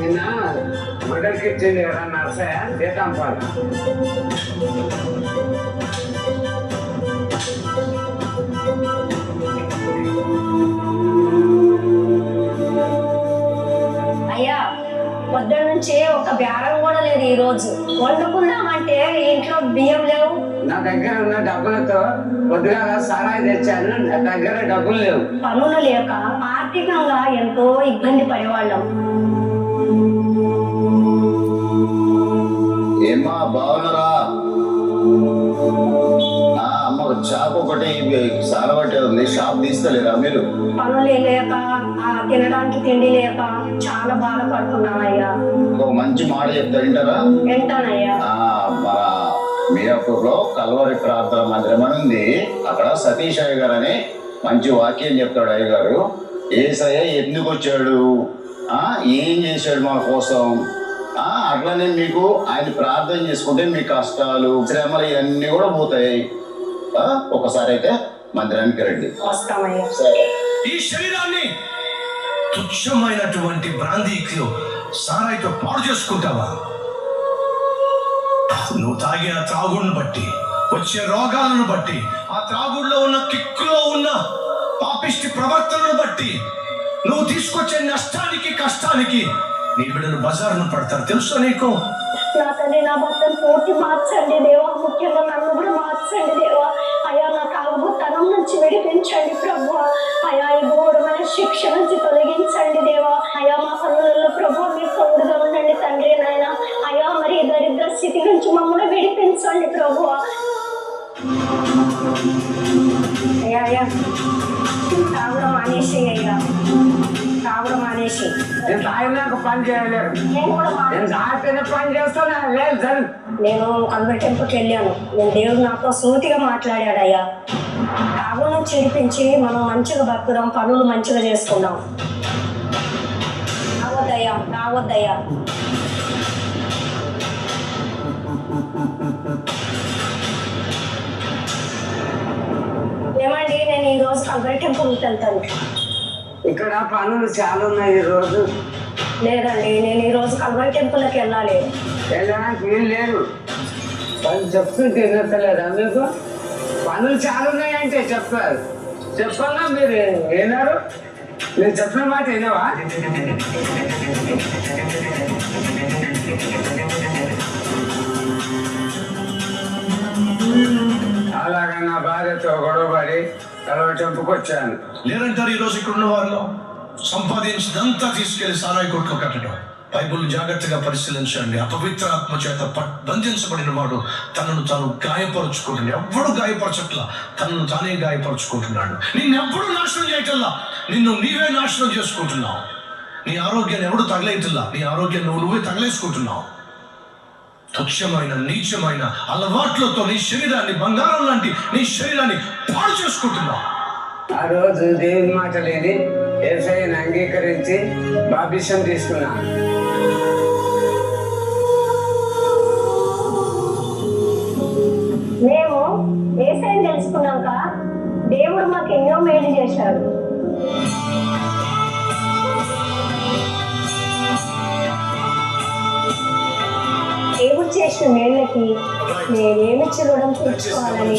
నిన్న మటన్కి ఇచ్చింది కదా నర్సయ్య జీతం పాలు నుంచి ఒక బేరం కూడా లేదు ఈ రోజు. వండుకుందామంటే ఇంట్లో బియ్యం లేవు. నా దగ్గర ఉన్న డబ్బులతో పొద్దుగాల సారాయి తెచ్చాను. నా దగ్గర డబ్బులు లేవు. పనులు లేక ఆర్థికంగా ఎంతో ఇబ్బంది పడేవాళ్ళం. ఉంది షాప్ తీస్తలేరా మీరు? పనులు లేక ఆ తినడానికి తిండి లేక చాలా బాధపడుతున్నానయ్యా. ఒక మంచి మాట చెప్తా వింటారా? వింటానయ్యా. మన కల్వరి ప్రార్థన మందిరం అని ఉంది. అక్కడ సతీష్ అయ్య గారు అని మంచి వాక్యం చెప్తాడు అయ్య గారు ఏసయ్య ఎందుకు వచ్చాడు? ఆ ఏం చేశాడు మన కోసం? ఆ అట్లనే మీకు ఆయన ప్రార్థన చేసుకుంటే మీ కష్టాలు శ్రమలు ఇవన్నీ కూడా పోతాయి. ఒకసారి అయితే మందిరానికి రండి. ఈ శరీరాన్ని తుచ్చమైనటువంటి బ్రాందీలో సారాయితో పాడు చేసుకుంటావా? నువ్వు తాగిన త్రాగుడిని బట్టి వచ్చే రోగాలను బట్టి ఆ త్రాగుడిలో ఉన్న కిక్కులో ఉన్న పాపిష్టి ప్రవర్తనను బట్టి నువ్వు తీసుకొచ్చే నష్టానికి కష్టానికి నీ బిడ్డలు బజారును పడతారు. తెలుసా నీకు? నా తల్లి నా భర్తను పూర్తి మార్చండి. దేవా ముఖ్యంగా నన్ను కూడా మార్చండి. దేవా విడిపించండి ప్రభు. అయా ఈ ఘోరమైన శిక్ష నుంచి తొలగించండి దేవా. అయా మా పనులలో ప్రభు మీ తోడుగా ఉండండి తండ్రి నాయన. అయా మరి దరిద్ర స్థితి నుంచి మమ్మల్ని విడిపించండి ప్రభు. అయ్యా అయ్యా తాగడం మానేసి అయ్యా. తాగడం మానేసి. నేను తాగినాక పని చేయలేరు నేను తాగితేనే పని చేస్తాను. లేదు వెళ్ళాను. నేను దేవుడు నాతో సూటిగా మాట్లాడాడు తాగును చిడిపించి మనం మంచిగా బతుకుదాం పనులు మంచిగా చేసుకుందాం. తాగొద్దయ్యా తాగొద్దయ్యా ఏమండి నేను ఈ రోజు కల్వరి టెంపుల్కి వెళ్తాను. ఇక్కడ పనులు చాలా ఉన్నాయి ఈ రోజు. లేదండి నేను ఈ రోజు కల్వరి టెంపుల్కి వెళ్ళాలి. వెళ్ళడానికి వీలు లేదు. వాళ్ళు చెప్తుంటే వినట్లేదా మీకు? పనులు చాలా ఉన్నాయంటే చెప్పారు చెప్పాలా మీరు? విన్నారు నేను చెప్పిన మాట వినవా? అలాగా నా భార్యతో గొడవపడి కలవ చెప్పుకొచ్చాను లేదంటారు ఈ రోజు ఇక్కడ ఉన్న వాళ్ళు సంపాదించినంతా తీసుకెళ్ళి సారాయి కొట్లు కట్టడం. బైబుల్ జాగ్రత్తగా పరిశీలించండి. అపవిత్ర ఆత్మ చేత పట్- బంధించబడిన వాడు తనను తాను గాయపరుచుకుంటున్నాడు. ఎవ్వడు గాయపరచట్లా. తనను తానే గాయపరుచుకుంటున్నాడు. నిన్నెవ్వడు నాశనం చేయటల్లా నిన్ను నీవే నాశనం చేసుకుంటున్నావు. నీ ఆరోగ్యాన్ని ఎవడు తగలేయటల్లా నీ ఆరోగ్యాన్ని నువ్వు నువ్వే తగలేసుకుంటున్నావు. తుచ్చమైన నీచమైన అలవాట్లతో నీ శరీరాన్ని బంగారం లాంటి నీ శరీరాన్ని పాడు చేసుకుంటున్నావు. ఆ రోజు దేవుని మాట లేని ఏసైని అంగీకరించి బాబిసం తీసుకున్నాను మేము ఏసైని తెలుసుకున్నాక దేవుడు మాకు ఎన్నో మేలు చేశాడు. దేవుడు చేసిన మేళ్ళకి నేనేమి చూడడం తెలుసుకోవాలని